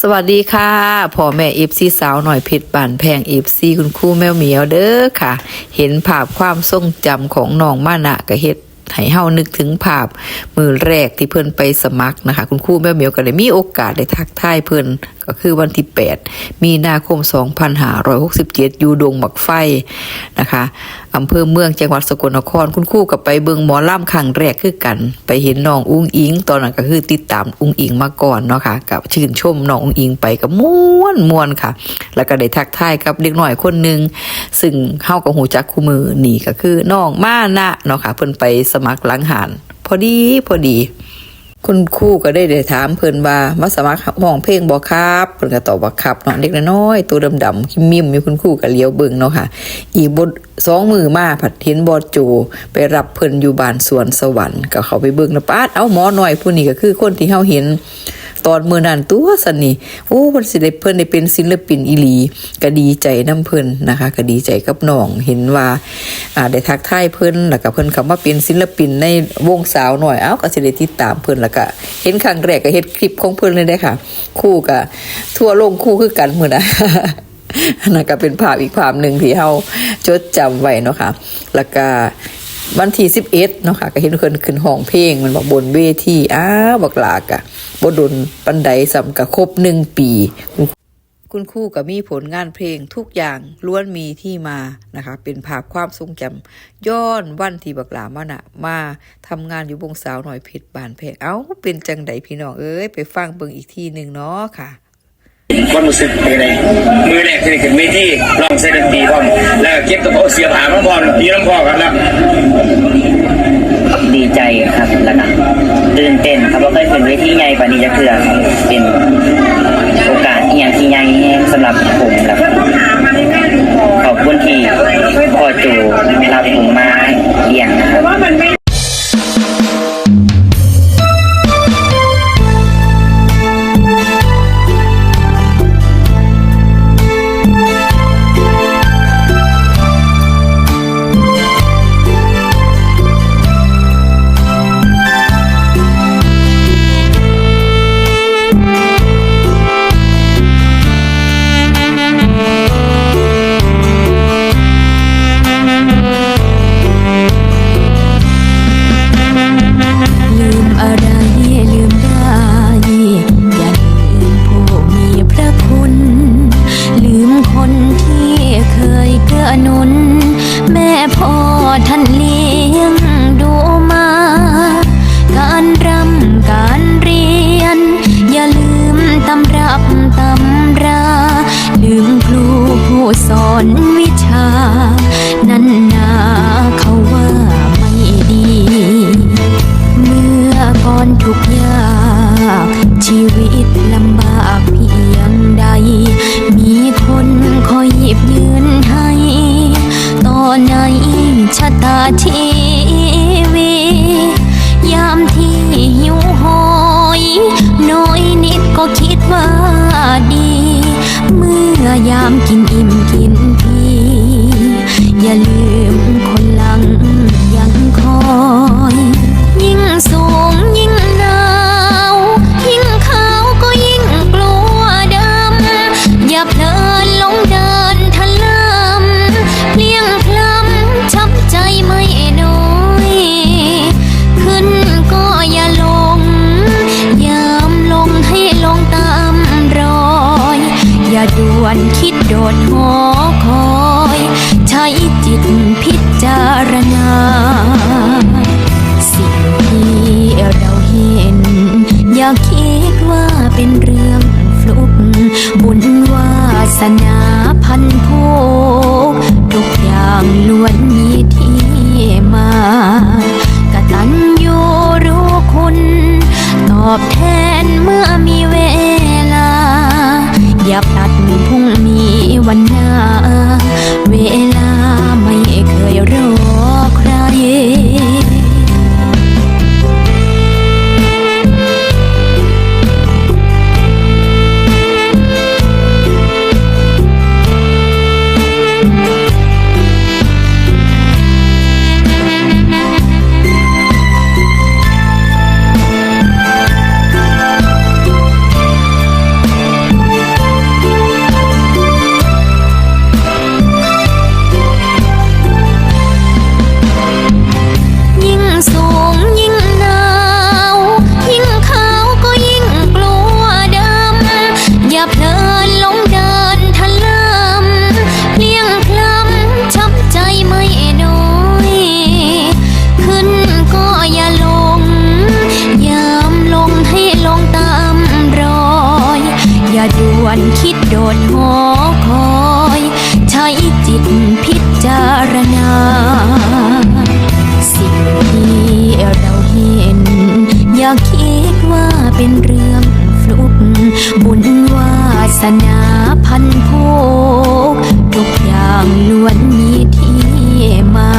สวัสดีค่ะพ่อแม่เอฟซีสาวหน่อยผิดบานแพงเอฟซีคุณครูแมวเหมียวเด้อค่ะ เห็นภาพความทรงจำของน้องมานะกะเฮ็ดให้เฮานึกถึงภาพมือแรกที่เพิ่นไปสมัครนะคะ คุณครูแมวเหมียวก็ได้มีโอกาสได้ทักทายเพิ่น ก็คือวันที่ 8 มีนาคม 2567 อยู่ดงหมักไฟนะคะอำเภอเมืองจังหวัดสกลนครคุณครูกับไปเบิงหมอล่ำครั้งแรกคือกัน ไปเห็นน้องอุ้งอิง ตอนนั้นก็คือติดตามอุ้งอิงมาก่อนเนาะค่ะกับชื่นชมน้องอุ้งอิงไปกับม่วนม่วนค่ะ แล้วก็ได้ทักทายกับเด็กหน่อยคนหนึ่งซึ่งเฮากับหูจักคู่มือนี่ก็คือน้องมานะเนาะค่ะเพิ่นไปสมัครหลังหานพอดีพอดี คุณครูก็ได้ได้ถามเพิ่นว่ามาสมัครห้องเพลงบ่ครับเพิ่นก็ตอบว่าครับเนาะเด็กน้อยตัวดำๆคิมมิมอยู่คุณครูก็เลี้ยวเบิ่งเนาะค่ะ อีบทสองมือมาผัดเห็นบอโจ ไปรับเพิ่นอยู่บ้านสวนสวรรค์ก็เขาไปเบิ่งนะปาดเอาหมอหน่อยผู้นี้ก็คือคนที่เฮาเห็น ตอนมือนั้นตัวสันนี่โอ้มันสิได้เพิ่นได้เป็นศิลปินอีหลีก็ดีใจน้ำเพิ่นนะคะก็ดีใจกับน้องเห็นว่าอ่าได้ทักทายเพิ่นแล้วก็เพิ่นคำว่าเป็นศิลปินในวงสาวหน่อยเอ้าก็สิได้ติดตามเพิ่นแล้วก็เห็นครั้งแรกก็เฮ็ดคลิปของเพิ่นเลยได้ค่ะ คู่กับทั่วโลกคู่คือกันมื้อนะนนั่นก็เป็นภาพอีกภาพหนึ่งที่เฮาจดจำไว้เนาะค่ะ แล้วก็ วันที่สิบเอ็ดเนาะค่ะก็เห็นเพิ่นขึ้นห้องเพลงมันบอกบนเวทีอ้าวบักลากะบ่ดนปันไดสำกับครบหนึ่งปี คุณครูก็มีผลงานเพลงทุกอย่างล้วนมีที่มานะคะ เป็นภาพความทรงจำย้อนวันที่บักหลามานะมาทำงานอยู่วงสาวหน่อยเพชรบานเพลงเอ้าเป็นจังไดพี่น้องเอ้ยไปฟังเบิ่งอีกทีหนึ่งเนาะค่ะ ความรู้สึกเป็นไงมือแรกที่ได้ขึ้นเวทีลองเซนดนตรีพร้อมแล้วก็เก็บกระเป๋าเสียผ่ามาพร้อมยืนน้ำพอกันแล้วดีใจครับแล้วก็ตื่นเต้นครับว่าเคยขึ้นเวทีใหญ่กว่านี้จะเถื่อครับเป็นโอกาสที่ยังที่ใหญ่แห้งสำหรับผมแล้วก็ขอบคุณที่ ชะตาทีวียามที่หิวโหย น้อยนิดก็คิดว่าดี เมื่อยามกินอิ่มกินพีอย่าลืมคนหลังยังคอย ยิ่งสูงยิ่งหนาวยิ่งขาวก็ยิ่งกลัวดำอย่าเพลิ อย่าคิดว่าเป็นเรื่องฟลุก บุญวาสนาพันโพกทุกอย่างล้วนมีที่มา เป็นเรื่องฟลุกบุญวาสนาพันโพกทุกอย่างล้วนมีที่มา